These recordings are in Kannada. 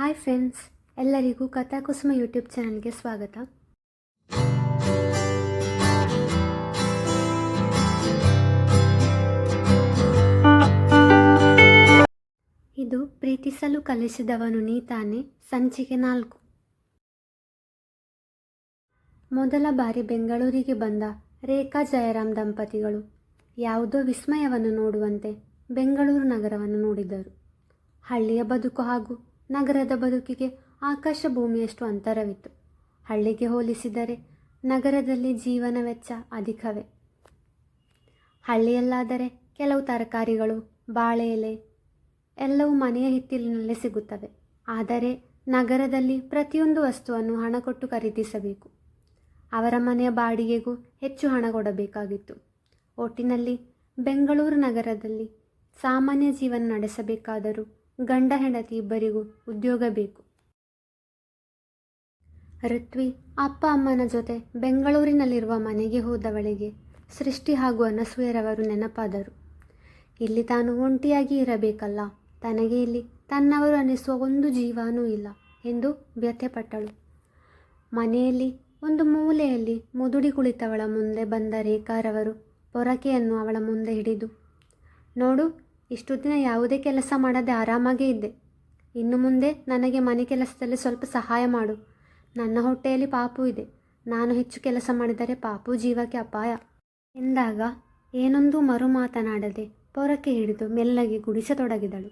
ಹಾಯ್ ಫ್ರೆಂಡ್ಸ್ ಎಲ್ಲರಿಗೂ ಕಥಾಕುಸುಮ ಯೂಟ್ಯೂಬ್ ಚಾನಲ್ಗೆ ಸ್ವಾಗತ. ಇದು ಪ್ರೀತಿಸಲು ಕಲಿಸಿದವನು ನೀತಾನೆ ಸಂಚಿಕೆ ನಾಲ್ಕು. ಮೊದಲ ಬಾರಿ ಬೆಂಗಳೂರಿಗೆ ಬಂದ ರೇಖಾ ಜಯರಾಮ್ ದಂಪತಿಗಳು ಯಾವುದೋ ವಿಸ್ಮಯವನ್ನು ನೋಡುವಂತೆ ಬೆಂಗಳೂರು ನಗರವನ್ನು ನೋಡಿದರು. ಹಳ್ಳಿಯ ಬದುಕು ಹಾಗೂ ನಗರದ ಬದುಕಿಗೆ ಆಕಾಶ ಭೂಮಿಯಷ್ಟು ಅಂತರವಿತ್ತು. ಹಳ್ಳಿಗೆ ಹೋಲಿಸಿದರೆ ನಗರದಲ್ಲಿ ಜೀವನ ವೆಚ್ಚ ಅಧಿಕವೇ. ಹಳ್ಳಿಯಲ್ಲಾದರೆ ಕೆಲವು ತರಕಾರಿಗಳು, ಬಾಳೆ ಎಲೆ, ಎಲ್ಲವೂ ಮನೆಯ ಹಿತ್ತಿಲಿನಲ್ಲೇ ಸಿಗುತ್ತವೆ. ಆದರೆ ನಗರದಲ್ಲಿ ಪ್ರತಿಯೊಂದು ವಸ್ತುವನ್ನು ಹಣ ಕೊಟ್ಟು ಖರೀದಿಸಬೇಕು. ಅವರ ಮನೆಯ ಬಾಡಿಗೆಗೂ ಹೆಚ್ಚು ಹಣ ಕೊಡಬೇಕಾಗಿತ್ತು. ಒಟ್ಟಿನಲ್ಲಿ ಬೆಂಗಳೂರು ನಗರದಲ್ಲಿ ಸಾಮಾನ್ಯ ಜೀವನ ನಡೆಸಬೇಕಾದರೂ ಗಂಡ ಹೆಂಡತಿ ಇಬ್ಬರಿಗೂ ಉದ್ಯೋಗ ಬೇಕು. ಋತ್ವಿ, ಅಪ್ಪ ಅಮ್ಮನ ಜೊತೆ ಬೆಂಗಳೂರಿನಲ್ಲಿರುವ ಮನೆಗೆ ಹೋದವಳಿಗೆ ಸೃಷ್ಟಿ ಹಾಗೂ ಅನಸೂಯರವರು ನೆನಪಾದರು. ಇಲ್ಲಿ ತಾನು ಒಂಟಿಯಾಗಿ ಇರಬೇಕಲ್ಲ, ತನಗೆ ಇಲ್ಲಿ ತನ್ನವರು ಅನ್ನಿಸುವ ಒಂದು ಜೀವನೂ ಇಲ್ಲ ಎಂದು ವ್ಯಥೆಪಟ್ಟಳು. ಮನೆಯಲ್ಲಿ, ಒಂದು ಮೂಲೆಯಲ್ಲಿ ಮುದುಡಿ ಕುಳಿತವಳ ಮುಂದೆ ಬಂದ ರೇಖಾರವರು ಪೊರಕೆಯನ್ನು ಅವಳ ಮುಂದೆ ಹಿಡಿದು, ನೋಡು ಇಷ್ಟು ದಿನ ಯಾವುದೇ ಕೆಲಸ ಮಾಡದೆ ಆರಾಮಾಗೇ ಇದ್ದೆ. ಇನ್ನು ಮುಂದೆ ನನಗೆ ಮನೆ ಕೆಲಸದಲ್ಲಿ ಸ್ವಲ್ಪ ಸಹಾಯ ಮಾಡು. ನನ್ನ ಹೊಟ್ಟೆಯಲ್ಲಿ ಪಾಪು ಇದೆ. ನಾನು ಹೆಚ್ಚು ಕೆಲಸ ಮಾಡಿದರೆ ಪಾಪು ಜೀವಕ್ಕೆ ಅಪಾಯ. ಎಂದಾಗ ಏನೊಂದು ಮರು ಮಾತನಾಡದೆ ಪೊರಕೆ ಹಿಡಿದು ಮೆಲ್ಲಗೆ ಗುಡಿಸತೊಡಗಿದಳು.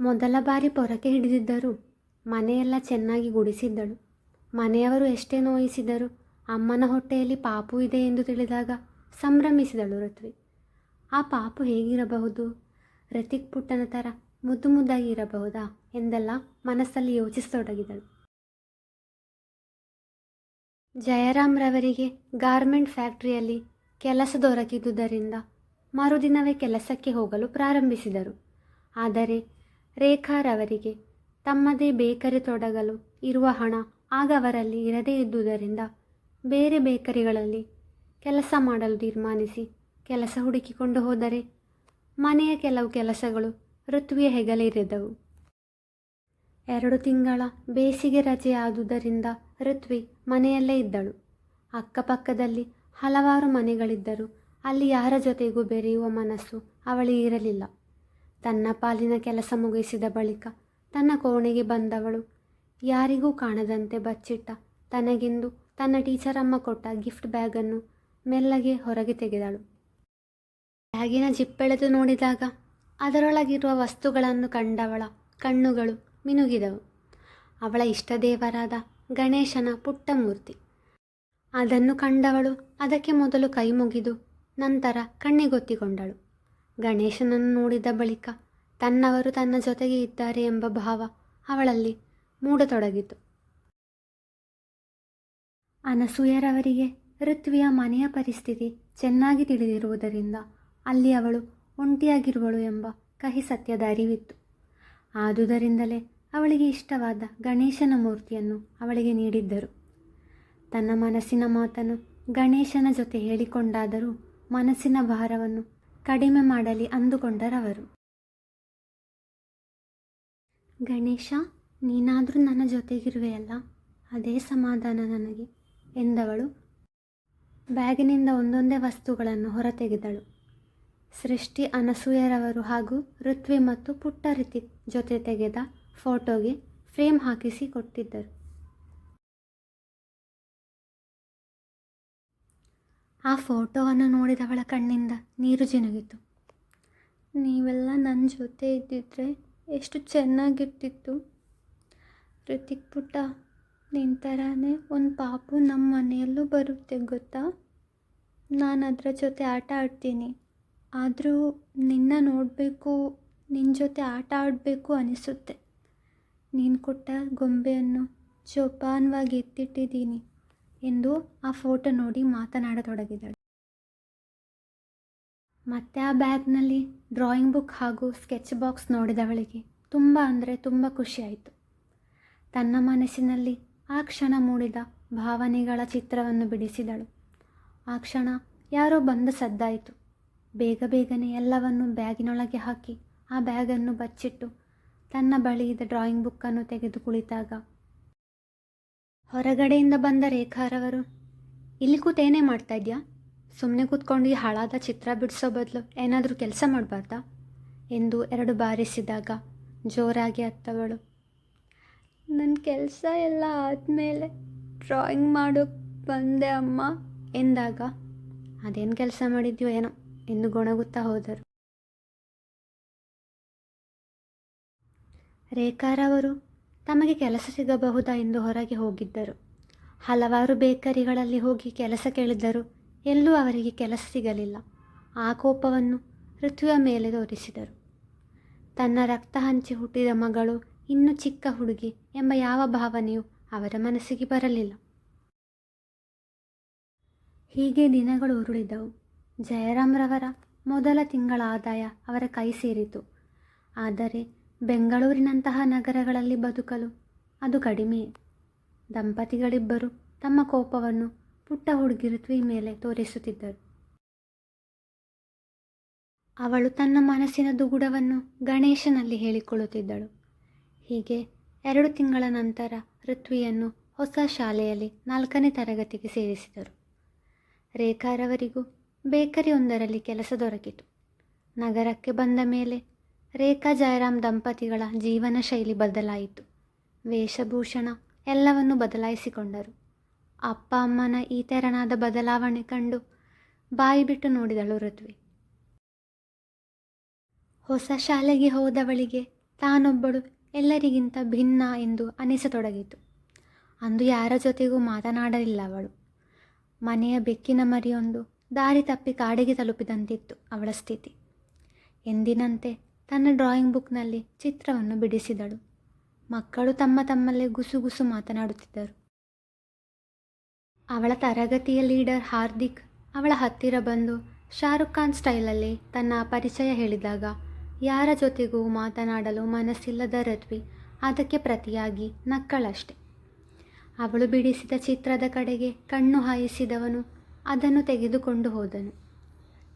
ಮೊದಲ ಬಾರಿ ಪೊರಕೆ ಹಿಡಿದಿದ್ದರು ಮನೆಯೆಲ್ಲ ಚೆನ್ನಾಗಿ ಗುಡಿಸಿದ್ದಳು. ಮನೆಯವರು ಎಷ್ಟೇ ನೋಯಿಸಿದರು ಅಮ್ಮನ ಹೊಟ್ಟೆಯಲ್ಲಿ ಪಾಪು ಇದೆ ಎಂದು ತಿಳಿದಾಗ ಸಂಭ್ರಮಿಸಿದಳು ಋತ್ವಿ. ಆ ಪಾಪು ಹೇಗಿರಬಹುದು? ರತಿಕ್ ಪುಟ್ಟನ ಥರ ಮುದ್ದು ಮುದ್ದಾಗಿ ಇರಬಹುದಾ ಎಂದೆಲ್ಲ ಮನಸ್ಸಲ್ಲಿ ಯೋಚಿಸತೊಡಗಿದಳು. ಜಯರಾಮ್ರವರಿಗೆ ಗಾರ್ಮೆಂಟ್ ಫ್ಯಾಕ್ಟ್ರಿಯಲ್ಲಿ ಕೆಲಸ ದೊರಕಿದ್ದುದರಿಂದ ಮರುದಿನವೇ ಕೆಲಸಕ್ಕೆ ಹೋಗಲು ಪ್ರಾರಂಭಿಸಿದರು. ಆದರೆ ರೇಖಾರವರಿಗೆ ತಮ್ಮದೇ ಬೇಕರಿ ತೊಡಗಲು ಇರುವ ಹಣ ಆಗ ಅವರಲ್ಲಿ ಇರದೇ ಇದ್ದುದರಿಂದ ಬೇರೆ ಬೇಕರಿಗಳಲ್ಲಿ ಕೆಲಸ ಮಾಡಲು ತೀರ್ಮಾನಿಸಿ ಕೆಲಸ ಹುಡುಕಿಕೊಂಡು ಹೋದರೆ ಮನೆಯ ಕೆಲವು ಕೆಲಸಗಳು ಋತುವಿಯ ಹೆಗಲೇರಿದವು. ಎರಡು ತಿಂಗಳ ಬೇಸಿಗೆ ರಜೆ ಆದುದರಿಂದ ಋತ್ವಿ ಮನೆಯಲ್ಲೇ ಇದ್ದಳು. ಅಕ್ಕಪಕ್ಕದಲ್ಲಿ ಹಲವಾರು ಮನೆಗಳಿದ್ದರೂ ಅಲ್ಲಿ ಯಾರ ಜೊತೆಗೂ ಬೆರೆಯುವ ಮನಸ್ಸು ಅವಳಿಗೆ ಇರಲಿಲ್ಲ. ತನ್ನ ಪಾಲಿನ ಕೆಲಸ ಮುಗಿಸಿದ ಬಳಿಕ ತನ್ನ ಕೋಣೆಗೆ ಬಂದವಳು. ಯಾರಿಗೂ ಕಾಣದಂತೆ ಬಚ್ಚಿಟ್ಟ ತನಗೆಂದು ತನ್ನ ಟೀಚರಮ್ಮ ಕೊಟ್ಟ ಗಿಫ್ಟ್ ಬ್ಯಾಗನ್ನು ಮೆಲ್ಲಗೆ ಹೊರಗೆ ತೆಗೆದಳು. ಬ್ಯಾಗಿನ ಜಿಪ್ಪೆಳೆದು ನೋಡಿದಾಗ ಅದರೊಳಗಿರುವ ವಸ್ತುಗಳನ್ನು ಕಂಡವಳ ಕಣ್ಣುಗಳು ಮಿನುಗಿದವು. ಅವಳ ಇಷ್ಟದೇವರಾದ ಗಣೇಶನ ಪುಟ್ಟ ಮೂರ್ತಿ. ಅದನ್ನು ಕಂಡವಳು ಅದಕ್ಕೆ ಮೊದಲು ಕೈ ಮುಗಿದು ನಂತರ ಕಣ್ಣಿಗೊತ್ತಿಕೊಂಡಳು. ಗಣೇಶನನ್ನು ನೋಡಿದ ಬಳಿಕ ತನ್ನವರು ತನ್ನ ಜೊತೆಗೆ ಇದ್ದಾರೆ ಎಂಬ ಭಾವ ಅವಳಲ್ಲಿ ಮೂಡತೊಡಗಿತು. ಅನಸೂಯರವರಿಗೆ ಋತ್ವಿಯ ಮನೆಯ ಪರಿಸ್ಥಿತಿ ಚೆನ್ನಾಗಿ ತಿಳಿದಿರುವುದರಿಂದ ಅಲ್ಲಿ ಅವಳು ಒಂಟಿಯಾಗಿರುವಳು ಎಂಬ ಕಹಿ ಸತ್ಯದ ಅರಿವಿತ್ತು ಆದುದರಿಂದಲೇ ಅವಳಿಗೆ ಇಷ್ಟವಾದ ಗಣೇಶನ ಮೂರ್ತಿಯನ್ನು ಅವಳಿಗೆ ನೀಡಿದ್ದರು. ತನ್ನ ಮನಸ್ಸಿನ ಮಾತನ್ನು ಗಣೇಶನ ಜೊತೆ ಹೇಳಿಕೊಂಡಾದರೂ ಮನಸ್ಸಿನ ಭಾರವನ್ನು ಕಡಿಮೆ ಮಾಡಲಿ ಅಂದುಕೊಂಡರವರು. ಗಣೇಶ, ನೀನಾದರೂ ನನ್ನ ಜೊತೆಗಿರುವೆಯಲ್ಲ? ಅದೇ ಸಮಾಧಾನ ನನಗೆ ಎಂದವಳು. ಬ್ಯಾಗಿನಿಂದ ಒಂದೊಂದೇ ವಸ್ತುಗಳನ್ನು ಹೊರತೆಗೆದಳು. ಸೃಷ್ಟಿ ಅನಸೂಯರವರು ಹಾಗೂ ಋತ್ವಿ ಮತ್ತು ಪುಟ್ಟ ರಿತಿಕ್ ಜೊತೆ ತೆಗೆದ ಫೋಟೋಗೆ ಫ್ರೇಮ್ ಹಾಕಿಸಿ ಕೊಟ್ಟಿದ್ದರು. ಆ ಫೋಟೋವನ್ನು ನೋಡಿದವಳ ಕಣ್ಣಿಂದ ನೀರು ಜಿನುಗಿತು. ನೀವೆಲ್ಲ ನನ್ನ ಜೊತೆ ಇದ್ದಿದ್ರೆ ಎಷ್ಟು ಚೆನ್ನಾಗಿರ್ತಿತ್ತು. ಋತಿಕ್ ಪುಟ್ಟ ನಿನ್ನ ಥರನೇ ಒಂದು ಪಾಪು ನಮ್ಮ ಮನೆಯಲ್ಲೂ ಬರುತ್ತೆ, ಗೊತ್ತಾ? ನಾನು ಅದರ ಜೊತೆ ಆಟ ಆಡ್ತೀನಿ. ಆದರೂ ನಿನ್ನ ನೋಡಬೇಕು ನಿನ್ನ ಜೊತೆ ಆಟ ಆಡಬೇಕು ಅನಿಸುತ್ತೆ. ನೀನು ಕೊಟ್ಟ ಗೊಂಬೆಯನ್ನು ಜೋಪಾನವಾಗಿ ಎತ್ತಿಟ್ಟಿದ್ದೀನಿ ಎಂದು ಆ ಫೋಟೋ ನೋಡಿ ಮಾತನಾಡತೊಡಗಿದಳು. ಮತ್ತೆ ಆ ಬ್ಯಾಗ್ನಲ್ಲಿ ಡ್ರಾಯಿಂಗ್ ಬುಕ್ ಹಾಗೂ ಸ್ಕೆಚ್ ಬಾಕ್ಸ್ ನೋಡಿದವಳಿಗೆ ತುಂಬ ಅಂದರೆ ತುಂಬ ಖುಷಿಯಾಯಿತು ತನ್ನ ಮನಸ್ಸಿನಲ್ಲಿ ಆ ಕ್ಷಣ ಮೂಡಿದ ಭಾವನೆಗಳ ಚಿತ್ರವನ್ನು ಬಿಡಿಸಿದಳು. ಆ ಕ್ಷಣ ಯಾರೋ ಬಂದ ಸದ್ದಾಯಿತು. ಬೇಗ ಬೇಗನೆ ಎಲ್ಲವನ್ನು ಬ್ಯಾಗಿನೊಳಗೆ ಹಾಕಿ ಆ ಬ್ಯಾಗನ್ನು ಬಚ್ಚಿಟ್ಟು ತನ್ನ ಬಳಿ ಇದ್ದ ಡ್ರಾಯಿಂಗ್ ಬುಕ್ಕನ್ನು ತೆಗೆದು ಕುಳಿತಾಗ. ಹೊರಗಡೆಯಿಂದ ಬಂದ ರೇಖಾರವರು, ಇಲ್ಲಿ ಕೂತೇನೇ ಮಾಡ್ತಾ ಇದೆಯಾ? ಸುಮ್ಮನೆ ಕೂತ್ಕೊಂಡು ಈ ಹಾಳಾದ ಚಿತ್ರ ಬಿಡಿಸೋ ಬದಲು ಏನಾದರೂ ಕೆಲಸ ಮಾಡಬಾರ್ದಾ? ಎಂದು ಎರಡು ಬಾರಿಸಿದಾಗ ಜೋರಾಗಿ ಅತ್ತವಳು. ನನ್ನ ಕೆಲಸ ಎಲ್ಲ ಆದಮೇಲೆ ಡ್ರಾಯಿಂಗ್ ಮಾಡೋಕ್ಕೆ ಬಂದೆ ಅಮ್ಮ, ಎಂದಾಗ, ಅದೇನು ಕೆಲಸ ಮಾಡಿದ್ಯೋ ಏನೋ? ಎಂದು ಗೊಣಗುತ್ತಾ ಹೋದರು. ರೇಖಾರವರು ತಮಗೆ ಕೆಲಸ ಸಿಗಬಹುದಾ ಎಂದು ಹೊರಗೆ ಹೋಗಿದ್ದರು. ಹಲವಾರು ಬೇಕರಿಗಳಲ್ಲಿ ಹೋಗಿ ಕೆಲಸ ಕೇಳಿದ್ದರು. ಎಲ್ಲೂ ಅವರಿಗೆ ಕೆಲಸ ಸಿಗಲಿಲ್ಲ. ಆ ಕೋಪವನ್ನು ಪೃಥ್ವಿಯ ಮೇಲೆ ತೋರಿಸಿದರು. ತನ್ನ ರಕ್ತ ಹಂಚಿ ಹುಟ್ಟಿದ ಮಗಳು ಇನ್ನು ಚಿಕ್ಕ ಹುಡುಗಿ ಎಂಬ ಯಾವ ಭಾವನೆಯೂ ಅವರ ಮನಸ್ಸಿಗೆ ಬರಲಿಲ್ಲ. ಹೀಗೆ ದಿನಗಳು ಉರುಳಿದವು. ಜಯರಾಮ್ರವರ ಮೊದಲ ತಿಂಗಳ ಆದಾಯ ಅವರ ಕೈ ಸೇರಿತು. ಆದರೆ ಬೆಂಗಳೂರಿನಂತಹ ನಗರಗಳಲ್ಲಿ ಬದುಕಲು ಅದು ಕಡಿಮೆ. ದಂಪತಿಗಳಿಬ್ಬರು ತಮ್ಮ ಕೋಪವನ್ನು ಪುಟ್ಟ ಹುಡುಗಿರುತ್ವಿ ಮೇಲೆ ತೋರಿಸುತ್ತಿದ್ದರು. ಅವಳು ತನ್ನ ಮನಸ್ಸಿನ ದುಗುಡವನ್ನು ಗಣೇಶನಲ್ಲಿ ಹೇಳಿಕೊಳ್ಳುತ್ತಿದ್ದಳು. ಹೀಗೆ ಎರಡು ತಿಂಗಳ ನಂತರ ಋತ್ವಿಯನ್ನು ಹೊಸ ಶಾಲೆಯಲ್ಲಿ ನಾಲ್ಕನೇ ತರಗತಿಗೆ ಸೇರಿಸಿದರು. ರೇಖಾರವರಿಗೂ ಬೇಕರಿಯೊಂದರಲ್ಲಿ ಕೆಲಸ ದೊರಕಿತು. ನಗರಕ್ಕೆ ಬಂದ ಮೇಲೆ ರೇಖಾ ಜಯರಾಮ್ ದಂಪತಿಗಳ ಜೀವನ ಶೈಲಿ ಬದಲಾಯಿತು. ವೇಷಭೂಷಣ ಎಲ್ಲವನ್ನು ಬದಲಾಯಿಸಿಕೊಂಡರು. ಅಪ್ಪ ಅಮ್ಮನ ಈ ತೆರನಾದ ಬದಲಾವಣೆ ಕಂಡು ಬಾಯಿ ಬಿಟ್ಟು ನೋಡಿದಳು ಋತ್ವಿ. ಹೊಸ ಶಾಲೆಗೆ ಹೋದವಳಿಗೆ ತಾನೊಬ್ಬಳು ಎಲ್ಲರಿಗಿಂತ ಭಿನ್ನ ಎಂದು ಅನಿಸತೊಡಗಿತು. ಅಂದು ಯಾರ ಜೊತೆಗೂ ಮಾತನಾಡಲಿಲ್ಲ ಅವಳು. ಮನೆಯ ಬೆಕ್ಕಿನ ಮರಿಯೊಂದು ದಾರಿ ತಪ್ಪಿ ಕಾಡಿಗೆ ತಲುಪಿದಂತಿತ್ತು ಅವಳ ಸ್ಥಿತಿ. ಎಂದಿನಂತೆ ತನ್ನ ಡ್ರಾಯಿಂಗ್ ಬುಕ್ನಲ್ಲಿ ಚಿತ್ರವನ್ನು ಬಿಡಿಸಿದಳು. ಮಕ್ಕಳು ತಮ್ಮ ತಮ್ಮಲ್ಲೇ ಗುಸುಗುಸು ಮಾತನಾಡುತ್ತಿದ್ದರು. ಅವಳ ತರಗತಿಯ ಲೀಡರ್ ಹಾರ್ದಿಕ್ ಅವಳ ಹತ್ತಿರ ಬಂದು ಶಾರುಖ್ ಖಾನ್ ಸ್ಟೈಲಲ್ಲಿ ತನ್ನ ಪರಿಚಯ ಹೇಳಿದಾಗ, ಯಾರ ಜೊತೆಗೂ ಮಾತನಾಡಲು ಮನಸ್ಸಿಲ್ಲದ ರತ್ವಿ ಅದಕ್ಕೆ ಪ್ರತಿಯಾಗಿ ನಕ್ಕಳಷ್ಟೆ. ಅವಳು ಬಿಡಿಸಿದ ಚಿತ್ರದ ಕಡೆಗೆ ಕಣ್ಣು ಹಾಯಿಸಿದವನು ಅದನ್ನು ತೆಗೆದುಕೊಂಡು ಹೋದನು.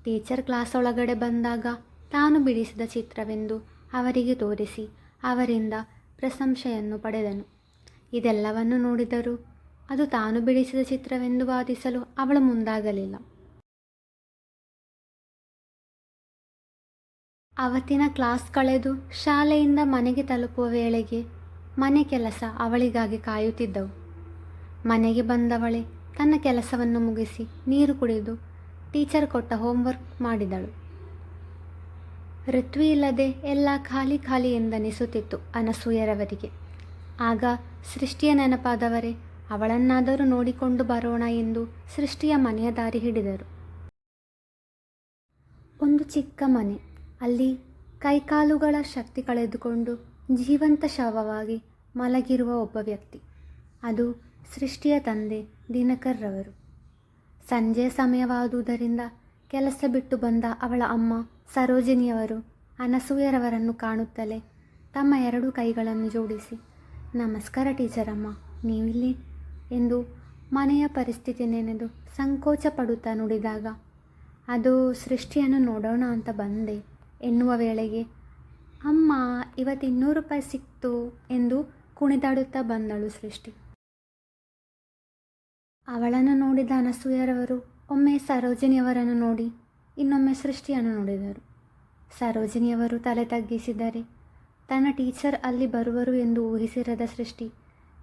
ಟೀಚರ್ ಕ್ಲಾಸ್ ಒಳಗಡೆ ಬಂದಾಗ ತಾನು ಬಿಡಿಸಿದ ಚಿತ್ರವೆಂದು ಅವರಿಗೆ ತೋರಿಸಿ ಅವರಿಂದ ಪ್ರಶಂಸೆಯನ್ನು ಪಡೆದನು. ಇದೆಲ್ಲವನ್ನು ನೋಡಿದರೂ ಅದು ತಾನು ಬಿಡಿಸಿದ ಚಿತ್ರವೆಂದು ವಾದಿಸಲು ಅವಳು ಮುಂದಾಗಲಿಲ್ಲ. ಅವತ್ತಿನ ಕ್ಲಾಸ್ ಕಳೆದು ಶಾಲೆಯಿಂದ ಮನೆಗೆ ತಲುಪುವ ವೇಳೆಗೆ ಮನೆ ಕೆಲಸ ಅವಳಿಗಾಗಿ ಕಾಯುತ್ತಿದ್ದವು. ಮನೆಗೆ ಬಂದವಳೆ ತನ್ನ ಕೆಲಸವನ್ನು ಮುಗಿಸಿ ನೀರು ಕುಡಿದು ಟೀಚರ್ ಕೊಟ್ಟ ಹೋಮ್ವರ್ಕ್ ಮಾಡಿದಳು. ಋತ್ವಿ ಇಲ್ಲದೆ ಎಲ್ಲ ಖಾಲಿ ಖಾಲಿ ಎಂದನಿಸುತ್ತಿತ್ತು ಅನಸೂಯರವರಿಗೆ ಆಗ ಸೃಷ್ಟಿಯ ನೆನಪಾದವರೇ, ಅವಳನ್ನಾದರೂ ನೋಡಿಕೊಂಡು ಬರೋಣ ಎಂದು ಸೃಷ್ಟಿಯ ಮನೆಯ ದಾರಿ ಹಿಡಿದರು. ಒಂದು ಚಿಕ್ಕ ಮನೆ. ಅಲ್ಲಿ ಕೈಕಾಲುಗಳ ಶಕ್ತಿ ಕಳೆದುಕೊಂಡು ಜೀವಂತ ಶವವಾಗಿ ಮಲಗಿರುವ ಒಬ್ಬ ವ್ಯಕ್ತಿ. ಅದು ಸೃಷ್ಟಿಯ ತಂದೆ ದಿನಕರ್ರವರು. ಸಂಜೆ ಸಮಯವಾದುದರಿಂದ ಕೆಲಸ ಬಿಟ್ಟು ಬಂದ ಅವಳ ಅಮ್ಮ ಸರೋಜಿನಿಯವರು ಅನಸೂಯರವರನ್ನು ಕಾಣುತ್ತಲೇ ತಮ್ಮ ಎರಡು ಕೈಗಳನ್ನು ಜೋಡಿಸಿ, ನಮಸ್ಕಾರ ಟೀಚರಮ್ಮ, ನೀವಿಲ್ಲಿ ಎಂದು ಮನೆಯ ಪರಿಸ್ಥಿತಿ ನೆನೆದು ಸಂಕೋಚ ಪಡುತ್ತಾ ನುಡಿದಾಗ, ಅದು ಸೃಷ್ಟಿಯನ್ನು ನೋಡೋಣ ಅಂತ ಬಂದೆ ಎನ್ನುವ ವೇಳೆಗೆ, ಅಮ್ಮ ಇವತ್ತು ಇನ್ನೂರು ರೂಪಾಯಿ ಸಿಕ್ತು ಎಂದು ಕುಣಿದಾಡುತ್ತಾ ಬಂದಳು ಸೃಷ್ಟಿ. ಅವಳನ್ನು ನೋಡಿದ ಅನಸೂಯರವರು ಒಮ್ಮೆ ಸರೋಜಿನಿಯವರನ್ನು ನೋಡಿ, ಇನ್ನೊಮ್ಮೆ ಸೃಷ್ಟಿಯನ್ನು ನೋಡಿದರು. ಸರೋಜಿನಿಯವರು ತಲೆ ತಗ್ಗಿಸಿದರೆ, ತನ್ನ ಟೀಚರ್ ಅಲ್ಲಿ ಬರುವರು ಎಂದು ಊಹಿಸಿರದ ಸೃಷ್ಟಿ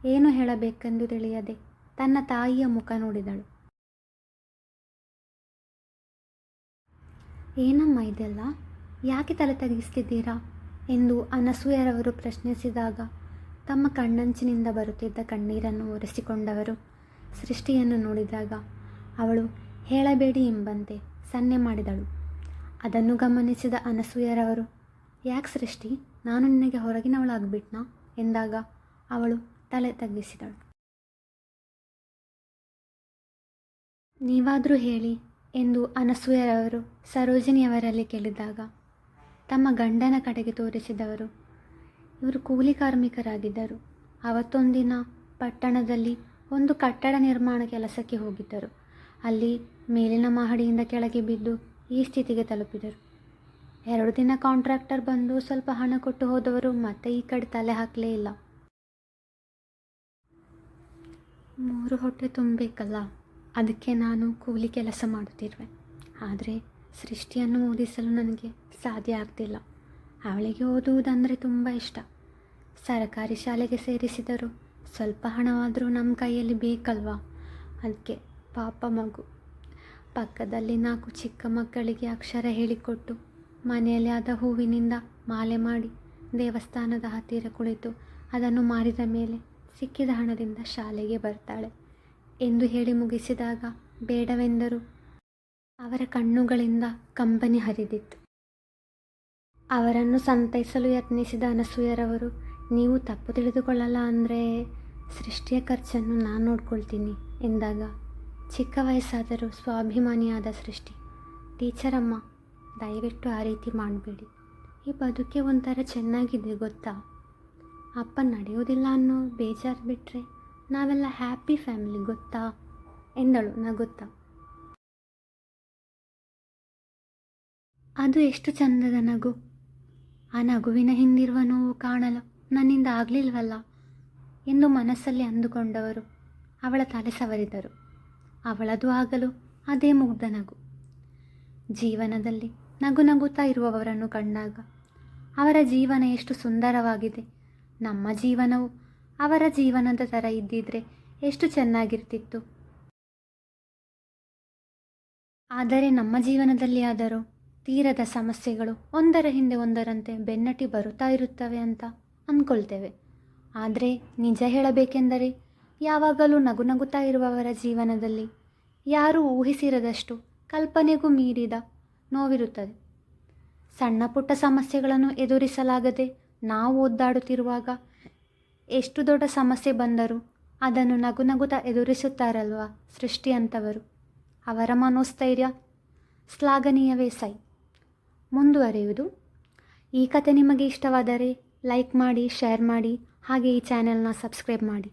ಏನು ಹೇಳಬೇಕೆಂದು ತಿಳಿಯದೆ ತನ್ನ ತಾಯಿಯ ಮುಖ ನೋಡಿದಳು. ಏನಮ್ಮ ಇದೆಲ್ಲ? ಯಾಕೆ ತಲೆ ತಗ್ಗಿಸ್ತಿದ್ದೀರಾ? ಎಂದು ಅನಸೂಯರವರು ಪ್ರಶ್ನಿಸಿದಾಗ ತಮ್ಮ ಕಣ್ಣಂಚಿನಿಂದ ಬರುತ್ತಿದ್ದ ಕಣ್ಣೀರನ್ನು ಒರೆಸಿಕೊಂಡವರು ಸೃಷ್ಟಿಯನ್ನು ನೋಡಿದಾಗ ಅವಳು ಹೇಳಬೇಡಿ ಎಂಬಂತೆ ಸನ್ನೆ ಮಾಡಿದಳು. ಅದನ್ನು ಗಮನಿಸಿದ ಅನಸೂಯರವರು, ಯಾಕೆ ಸೃಷ್ಟಿ, ನಾನು ನಿನಗೆ ಹೊರಗಿನವಳಾಗ್ಬಿಟ್ನಾ? ಎಂದಾಗ ಅವಳು ತಲೆ ತಗ್ಗಿಸಿದಳು. ನೀವಾದರೂ ಹೇಳಿ ಎಂದು ಅನಸೂಯರವರು ಸರೋಜಿನಿಯವರಲ್ಲಿ ಕೇಳಿದಾಗ ತಮ್ಮ ಗಂಡನ ಕಡೆಗೆ ತೋರಿಸಿದವರು. ಇವರು ಕೂಲಿ ಕಾರ್ಮಿಕರಾಗಿದ್ದರು. ಅವತ್ತೊಂದಿನ ಪಟ್ಟಣದಲ್ಲಿ ಒಂದು ಕಟ್ಟಡ ನಿರ್ಮಾಣ ಕೆಲಸಕ್ಕೆ ಹೋಗಿದ್ದರು. ಅಲ್ಲಿ ಮೇಲಿನ ಮಹಡಿಯಿಂದ ಕೆಳಗೆ ಬಿದ್ದು ಈ ಸ್ಥಿತಿಗೆ ತಲುಪಿದರು. ಎರಡು ದಿನ ಕಾಂಟ್ರಾಕ್ಟರ್ ಬಂದು ಸ್ವಲ್ಪ ಹಣ ಕೊಟ್ಟು ಹೋದವರು ಮತ್ತೆ ಈ ಕಡೆ ತಲೆ ಹಾಕಲೇ ಇಲ್ಲ. ಮೂರು ಹೊಟ್ಟೆ ತುಂಬಬೇಕಲ್ಲ, ಅದಕ್ಕೆ ನಾನು ಕೂಲಿ ಕೆಲಸ ಮಾಡುತ್ತಿರುವೆ. ಆದರೆ ಸೃಷ್ಟಿಯನ್ನು ಓದಿಸಲು ನನಗೆ ಸಾಧ್ಯ ಆಗ್ತಿಲ್ಲ. ಅವಳಿಗೆ ಓದುವುದಂದರೆ ತುಂಬ ಇಷ್ಟ. ಸರಕಾರಿ ಶಾಲೆಗೆ ಸೇರಿಸಿದರು ಸ್ವಲ್ಪ ಹಣವಾದರೂ ನಮ್ಮ ಕೈಯಲ್ಲಿ ಬೇಕಲ್ವಾ? ಅದಕ್ಕೆ ಪಾಪ ಮಗು. ಪಕ್ಕದಲ್ಲಿ ನಾಲ್ಕು ಚಿಕ್ಕ ಮಕ್ಕಳಿಗೆ ಅಕ್ಷರ ಹೇಳಿಕೊಟ್ಟು, ಮನೆಯಲ್ಲಿ ಆದ ಹೂವಿನಿಂದ ಮಾಲೆ ಮಾಡಿ ದೇವಸ್ಥಾನದ ಹತ್ತಿರ ಕುಳಿತು ಅದನ್ನು ಮಾರಿದ ಮೇಲೆ ಸಿಕ್ಕಿದ ಹಣದಿಂದ ಶಾಲೆಗೆ ಬರ್ತಾಳೆ. ಎಂದು ಹೇಳಿ ಮುಗಿಸಿದಾಗ ಬೇಡವೆಂದರು. ಅವರ ಕಣ್ಣುಗಳಿಂದ ಕಂಬನಿ ಹರಿದಿತ್ತು. ಅವರನ್ನು ಸಂತೈಸಲು ಯತ್ನಿಸಿದ ಅನಸೂಯರವರು ನೀವು ತಪ್ಪು ತಿಳಿದುಕೊಳ್ಳಲ್ಲ ಅಂದರೆ ಸೃಷ್ಟಿಯ ಖರ್ಚನ್ನು ನಾನು ನೋಡ್ಕೊಳ್ತೀನಿ ಎಂದಾಗ ಚಿಕ್ಕ ವಯಸ್ಸಾದರೂ ಸ್ವಾಭಿಮಾನಿಯಾದ ಸೃಷ್ಟಿ. ಟೀಚರಮ್ಮ, ದಯವಿಟ್ಟು ಆ ರೀತಿ ಮಾಡಬೇಡಿ. ಈ ಬದುಕೆ ಒಂಥರ ಚೆನ್ನಾಗಿದೆ ಗೊತ್ತಾ? ಅಪ್ಪ ನಡೆಯೋದಿಲ್ಲ ಅನ್ನೋ ಬೇಜಾರು ಬಿಟ್ಟರೆ ನಾವೆಲ್ಲ ಹ್ಯಾಪಿ ಫ್ಯಾಮಿಲಿ ಗೊತ್ತಾ? ಎಂದಳು ನಗುತ್ತಾ. ಅದು ಎಷ್ಟು ಚಂದದ ನಗು. ಆ ನಗುವಿನ ಹಿಂದಿರುವ ನೋವು ಕಾಣಲು ನನ್ನಿಂದ ಆಗಲಿಲ್ವಲ್ಲ ಎಂದು ಮನಸ್ಸಲ್ಲಿ ಅಂದುಕೊಂಡವರು. ಅವಳ ತಲೆ ಸವರಿದರು. ಅವಳದು ಆಗಲು ಅದೇ ಮುಗ್ಧ ನಗು. ಜೀವನದಲ್ಲಿ ನಗು ನಗುತ್ತಾ ಇರುವವರನ್ನು ಕಂಡಾಗ ಅವರ ಜೀವನ ಎಷ್ಟು ಸುಂದರವಾಗಿದೆ. ನಮ್ಮ ಜೀವನವು ಅವರ ಜೀವನದ ಥರ ಇದ್ದಿದ್ರೆ ಎಷ್ಟು ಚೆನ್ನಾಗಿರ್ತಿತ್ತು. ಆದರೆ ನಮ್ಮ ಜೀವನದಲ್ಲಿ ಆದರೂ ತೀರದ ಸಮಸ್ಯೆಗಳು ಒಂದರ ಹಿಂದೆ ಒಂದರಂತೆ ಬೆನ್ನಟ್ಟಿ ಬರುತ್ತಾ ಇರುತ್ತವೆ ಅಂತ ಅಂದ್ಕೊಳ್ತೇವೆ. ಆದರೆ ನಿಜ ಹೇಳಬೇಕೆಂದರೆ ಯಾವಾಗಲೂ ನಗು ನಗುತ್ತಾ ಇರುವವರ ಜೀವನದಲ್ಲಿ ಯಾರೂ ಊಹಿಸಿರದಷ್ಟು ಕಲ್ಪನೆಗೂ ಮೀರಿದ ನೋವಿರುತ್ತದೆ. ಸಣ್ಣ ಪುಟ್ಟ ಸಮಸ್ಯೆಗಳನ್ನು ಎದುರಿಸಲಾಗದೆ ನಾವು ಒದ್ದಾಡುತ್ತಿರುವಾಗ ಎಷ್ಟು ದೊಡ್ಡ ಸಮಸ್ಯೆ ಬಂದರೂ ಅದನ್ನು ನಗು ನಗುತ್ತಾ ಎದುರಿಸುತ್ತಾರಲ್ವ ಸೃಷ್ಟಿ ಅಂತವರು ಅವರ ಮನೋಸ್ಥೈರ್ಯ ಶ್ಲಾಘನೀಯವೇ ಸೈ. ಮುಂದುವರೆಯುವುದು. ಈ ಕತೆ ನಿಮಗೆ ಇಷ್ಟವಾದರೆ ಲೈಕ್ ಮಾಡಿ ಶೇರ್ ಮಾಡಿ ಹಾಗೆ ಈ ಚಾನೆಲ್ನ ಸಬ್ಸ್ಕ್ರೈಬ್ ಮಾಡಿ.